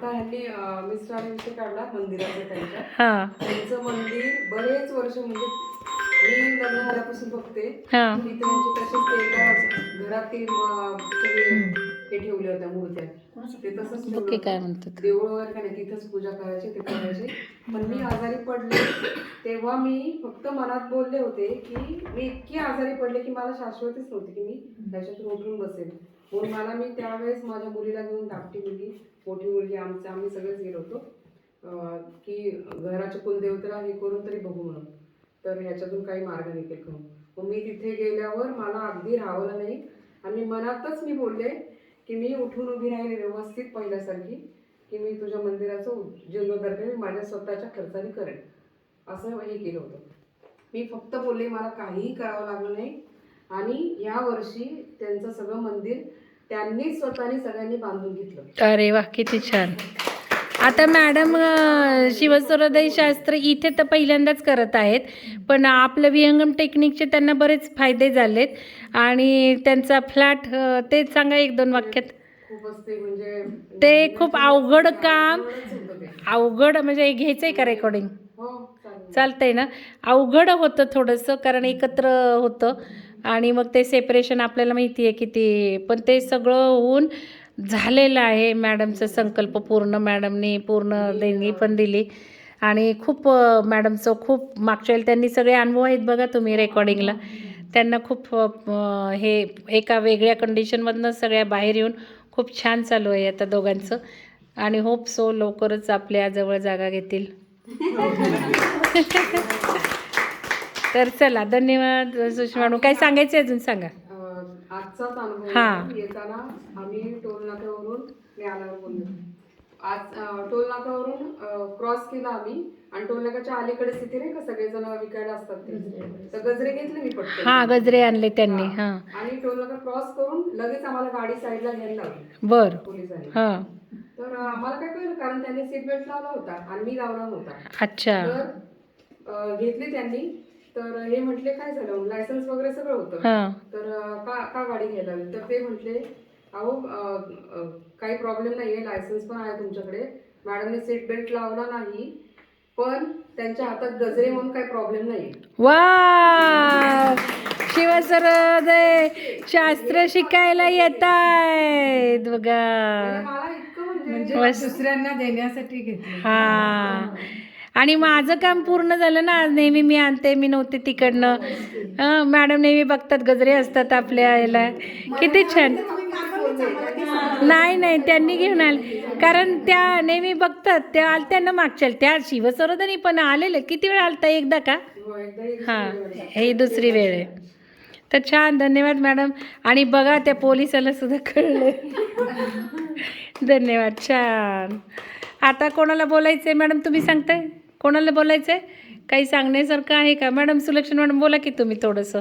आता ह्यांनी अं, मिस्टरांनी विषय काढला मंदिराचा त्यांच्या त्यांचं मंदिर बरेच वर्ष म्हणजे मी लग्न झाल्यापासून बघते. हां. इथे म्हणजे तसेच ते एका घरातील हे ठेवल्या होत्या मूर्त्या. ते तसंच ठेवलं काय. म्हणतात? देऊळ वगैरे काय नाही तिथंच पूजा करायची ते करायचे. पण मी आजारी पडले. तेव्हा मी फक्त मनात बोलले होते की मी इतकी आजारी पडले की मला शाश्वतीच नव्हती की मी त्याच्यातून उठून बसेल म्हणून मला मी त्यावेळेस माझ्या मुलीला घेऊन धाकटी मुलगी मोठी मुलगी आमचं आम्ही सगळेच गेलो होतो. की घराच्या कुलदेवतेला हे करून तरी बघू म्हणून. तर ह्याच्यातून काही मार्ग निघेल का मग मी तिथे गेल्यावर मला अगदी राहवलं नाही. आणि मनातच मी बोलले की मी उठून उभी राहिले व्यवस्थित पहिल्यासारखी की मी तुझ्या मंदिराचं जीर्णोद्धार मी माझ्या स्वतःच्या खर्चाने करेन. असं हे केलं होतं. मी फक्त बोलले मला काहीही करावं लागलं नाही. आणि या वर्षी त्यांचं सगळं मंदिर त्यांनीच स्वतःने सगळ्यांनी बांधून घेतलं. अरे वा किती छान. आता मॅडम शिवसुरदय शास्त्र इथे तर पहिल्यांदाच करत आहेत पण आपलं विहंगम टेक्निकचे त्यांना बरेच फायदे झालेत आणि त्यांचा फ्लॅट ते सांगा एक दोन वाक्यात. ते म्हणजे ते खूप अवघड काम. अवघड म्हणजे हे घ्यायचंय का रेकॉर्डिंग चालतंय ना? अवघड होतं थोडंसं कारण एकत्र होतं. आणि मग ते सेपरेशन आपल्याला माहिती आहे किती पण ते सगळं होऊन झालेलं आहे. मॅडमचा संकल्प पूर्ण मॅडमनी पूर्ण देणगी पण दिली. आणि खूप मॅडमचं खूप मागच्या वेळी त्यांनी सगळे अनुभव आहेत बघा तुम्ही रेकॉर्डिंगला त्यांना खूप हे एका वेगळ्या कंडिशनमधनं सगळ्या बाहेर येऊन खूप छान चालू आहे आता दोघांचं. आणि होप सो लवकरच आपल्या जवळ जागा घेतील. तर चला धन्यवाद सुषमा मॅडम. काय सांगायचं अजून? सांगा. आजचाच अनुभव हा. येताना आम्ही टोल नाक्यावरून मी आल्यावर बोललो. आज अं, टोल नाक्यावरून क्रॉस केला आम्ही. आणि टोल नाक्याच्या अलीकडेच तिथे नाही का? सगळेजण विकायला असतात ते. तर गजरे घेतले मी पटकन. हां गजरे आणले त्यांनी. हां. आणि टोल नाका क्रॉस करून लगेच आम्हाला गाडी साईडला घ्यायला लावली. बर. पोलिसांनी. हां. अं, आम्हाला काय कळलं कारण त्यांनी सीट बेल्ट लावला होता आणि मी लावला नव्हता. अच्छा. तर घेतली त्यांनी. तर हे म्हटले काय झालं? लायसन्स वगैरे सगळं होतं. तर का का गाडी घ्यायला तर ते म्हटले अहो काही प्रॉब्लेम नाही आहे लायसन्स पण आहे तुमच्याकडे. मॅडमने सीट बेल्ट लावला नाही पण त्यांच्या हातात गजरे म्हणून काही प्रॉब्लेम नाही वा शिवसरोदय शास्त्र शिकायला येत आहेत बघा. म्हणजे. दुसऱ्यांना देण्यासाठी घेतले. हा. आणि माझं काम पूर्ण झालं ना आज नेहमी मी आणते मी नव्हते तिकडनं. मॅडम नेहमी बघतात गजरे असतात आपल्या याला. किती छान. नाही नाही त्यांनी घेऊन आले. कारण त्या नेहमी बघतात त्या आलत्या ना मागच्या त्या शिवसरोदनी पण आलेले. किती वेळ आलता एकदा का? हो, ही हां ही दुसरी वेळ आहे. तर छान धन्यवाद मॅडम. आणि बघा त्या पोलिसाला सुद्धा कळलं. धन्यवाद छान. आता कोणाला बोलायचं आहे मॅडम तुम्ही सांगताय? कोणाला बोलायचं आहे काही सांगण्यासारखं आहे का? मॅडम सुलक्षण मॅडम बोला की तुम्ही थोडंसं.